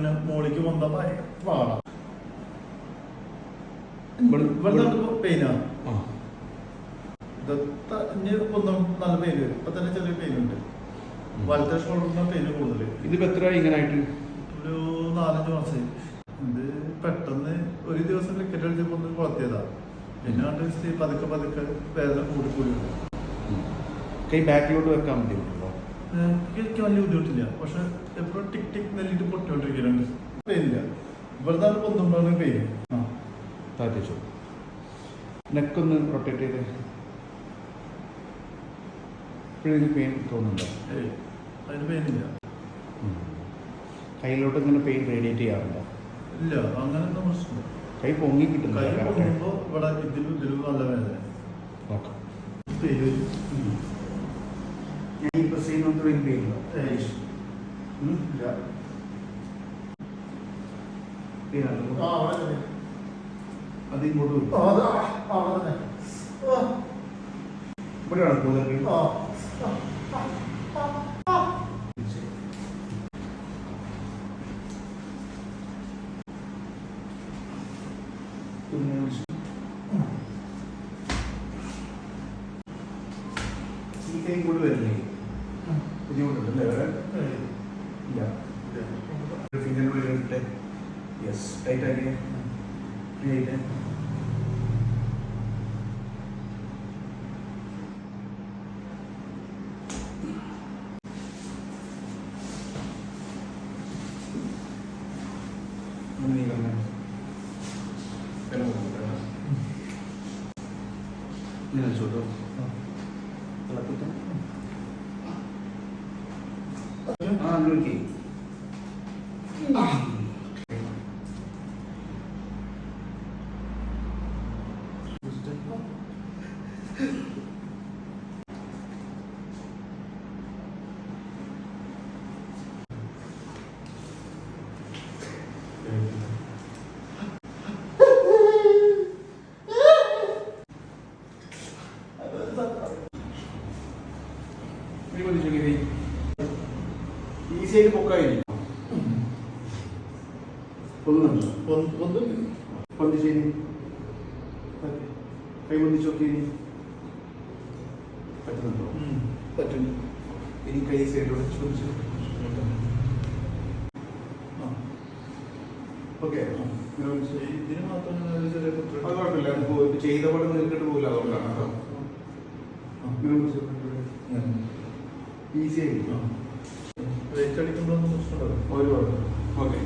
അങ്ങനെ മോളിക്ക് വന്ന പാടാ ഒന്നും നല്ല പെയിൻ വരും. ഇപ്പൊ തന്നെ ചെറിയ പെയിൻ ഉണ്ട്. വലത്തെ ഷോൾഡറിന്റെ പെയിൻ കൂടുതൽ ഇതിപ്പോ എത്ര ഇങ്ങനായിട്ട്? ഒരു നാലഞ്ച് മാസമായി ഇത് പെട്ടെന്ന് ഒരു ദിവസം ക്രിക്കറ്റ് കളിച്ചപ്പോ ഒന്ന് കുളത്തിയതാ. പിന്നെ സ്ഥിതി പതുക്കെ പതുക്കെ വേദന കൂടി കൂടി കൈ ബാക്കിലോട്ട് വെക്കാൻ ബുദ്ധിമുട്ടുണ്ടോ എനിക്ക് വലിയ ബുദ്ധിമുട്ടില്ല. പക്ഷെ എപ്പോഴും ടിക് ടിക് നെല്ലിട്ട് പൊട്ടിക്കൊണ്ടിരിക്കുന്നുണ്ട് പേരില്ല ഇല്ല ഇവിടുത്തെ പൊന്തുമ്പോഴാണ് പെയിൻ ആ. താറ്റിച്ചു നെക്കൊന്ന് റൊട്ടേറ്റ് ചെയ്ത്. ഇപ്പോഴും പെയിൻ തോന്നുന്നുണ്ടോ? അതിന് പെയിനില്ല. കയ്യിലോട്ട് ഇങ്ങനെ പെയിൻ റേഡിയേറ്റ് ചെയ്യാറുണ്ടോ? ഇല്ല. അങ്ങനെ പ്രശ്നം കൈ പൊങ്ങി കൈ കിട്ടുന്നില്ല. കറക്റ്റ് പൊങ്ങുമ്പോ ഇവിടെ ഇതിലും ഇതിലും നല്ല വേദന. ഓക്കെ. ഇല്ല. പെയിൻ ആണല്ലോ. ആ അവിടെ തന്നെ. അത് ഇങ്ങോട്ട് ഇവിടെയാണ് കൂടുതൽ ഈ കൈ കൂടി വരില്ലേ? ബുദ്ധിമുട്ടുണ്ടല്ലേ വേറെ ഏയ്, ഇല്ല ഇല്ല. ഒരു ഫിംഗറിന് വേണ്ടി ഇട്ടെ യെസ് ടൈറ്റ് ആക്കി ഫ്രീ ആയിട്ട് ഒന്ന് നീങ്ങുന്നെ. വില കൊടുക്കട്ടെ. ഇങ്ങനെ വെച്ചോ കേട്ടോ. തിളക്കട്ടെ. ആ നോക്കി ഇനി മതി ചോക്കി ഈസി പൊക്കായിരിക്കും പൊക്കായി ഒന്നുണ്ടോ? ഒന്ന്- ഒന്ന്. പൊന്തിച്ചേരി കൈ പൊന്തിച്ചോക്കി പറ്റുന്നുണ്ടോ? ഉം. പറ്റും ഇനി കൈ സൈഡിലൂടെ ചോദിച്ചു ആ. ഓക്കെ. ഈ- ഇതിന് മാത്രം ഒരു ചെറിയ അത് കുത്തൊഴുക്ക്. കുഴപ്പമില്ല. അത് പോ- ചെയ്ത പോലെ നിൽക്കിട്ട് പോകില്ല അതുകൊണ്ടാണ് കേട്ടോ. ഈസി ആയിരിക്കും എച്ച് അടിക്കുമ്പോഴൊന്നും പ്രശ്നമുണ്ടോ ഒരു കുഴപ്പം ഓക്കെ